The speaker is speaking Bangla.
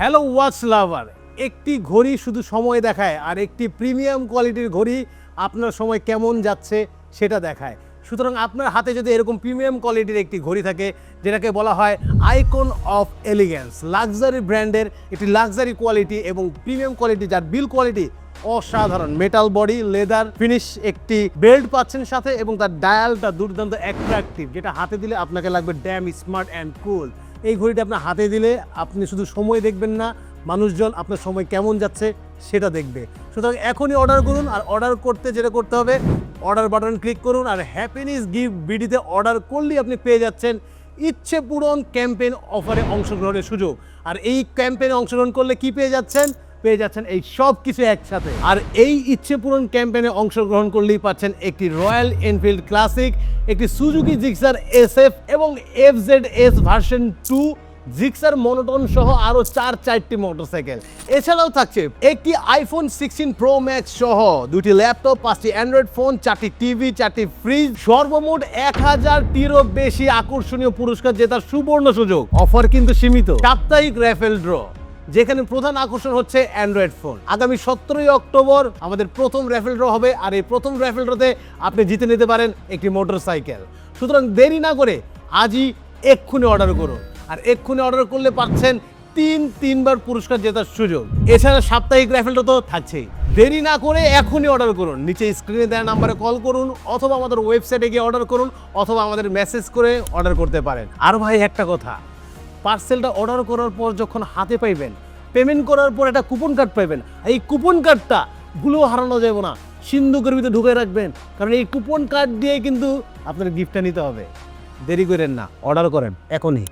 হ্যালো ওয়াচ লাভার একটি ঘড়ি শুধু সময় দেখায় আর একটি প্রিমিয়াম কোয়ালিটির ঘড়ি আপনার সময় কেমন যাচ্ছে সেটা দেখায়। সুতরাং আপনার হাতে যদি এরকম প্রিমিয়াম কোয়ালিটির একটি ঘড়ি থাকে, যেটাকে বলা হয় আইকন অফ এলিগেন্স লাক্সারি ব্র্যান্ডের একটি লাক্সারি কোয়ালিটি এবং প্রিমিয়াম কোয়ালিটি যার বিল কোয়ালিটি অসাধারণ। মেটাল বডি লেদার ফিনিশ একটি বেল্ট পাচ্ছেন সাথে এবং তার ডায়ালটা দুর্দান্ত অ্যাট্রাকটিভ যেটা হাতে দিলে আপনাকে লাগবে ড্যাম স্মার্ট অ্যান্ড কুল এই ঘড়িটা আপনার হাতে দিলে আপনি শুধু সময় দেখবেন না, মানুষজন আপনার সময় কেমন যাচ্ছে সেটা দেখবে। সুতরাং এখনই অর্ডার করুন আর অর্ডার করতে যেটা করতে হবে অর্ডার বাটন ক্লিক করুন আর হ্যাপিনেস গিফট বিডিতে অর্ডার করলেই আপনি পেয়ে যাচ্ছেন ইচ্ছে পূরণ ক্যাম্পেইন অফারে অংশগ্রহণের সুযোগ। আর এই ক্যাম্পেইনে অংশগ্রহণ করলে কি পেয়ে যাচ্ছেন? পেয়ে যাচ্ছেন এই সব কিছু একসাথে। আর এই ইচ্ছে পূরণ ক্যাম্পেইনে অংশগ্রহণ করলেই পাচ্ছেন একটি রয়্যাল এনফিল্ড ক্লাসিক, একটি সুজুকি জিক্সার এস এফ এবং F Z S version two Gixxer monotone সহ আরও চার চারটি মোটরসাইকেল। এছাড়াও থাকছে একটি আইফোন সিক্সটিন প্রো ম্যাক্স সহ, দুটি ল্যাপটপ, পাঁচটি অ্যান্ড্রয়েড ফোন, চারটি টিভি, চারটি ফ্রিজ, সর্বমোট এক হাজারটিরও বেশি আকর্ষণীয় পুরস্কার জেতার সুবর্ণ সুযোগ। অফার কিন্তু সীমিত। সাপ্তাহিক র্যাফেল ড্র। যেখানে প্রধান আকর্ষণ হচ্ছে অ্যান্ড্রয়েড ফোন। আগামী সতেরোই অক্টোবর আমাদের প্রথম র্যাফেল ড্র হবে আর এই প্রথম র্যাফেল ড্রতে আপনি জিতে নিতে পারেন একটি মোটর সাইকেল সুতরাং দেরি না করে আজই এক্ষুনি অর্ডার করুন। আর এক্ষুনি অর্ডার করলে পাচ্ছেন তিন, তিনবার পুরস্কার জেতার সুযোগ। এছাড়া সাপ্তাহিক র্যাফেলটা তো থাকছেই। দেরি না করে এখনই অর্ডার করুন। নিচে স্ক্রিনে দেওয়া নাম্বারে কল করুন অথবা আমাদের ওয়েবসাইটে গিয়ে অর্ডার করুন অথবা আমাদের মেসেজ করে অর্ডার করতে পারেন। আর ভাই, একটা কথা। পার্সেলটা অর্ডার করার পর যখন হাতে পাইবেন পেমেন্ট করার পর একটা কুপন কার্ড পাইবেন, এই কুপন কার্ডটা ভুলেও হারানো যাবে না, সিন্ধুকের ভিতরে ঢুকে রাখবেন, কারণ এই কুপন কার্ড দিয়ে কিন্তু আপনার গিফটটা নিতে হবে। দেরি করেন না অর্ডার করেন, এখনই।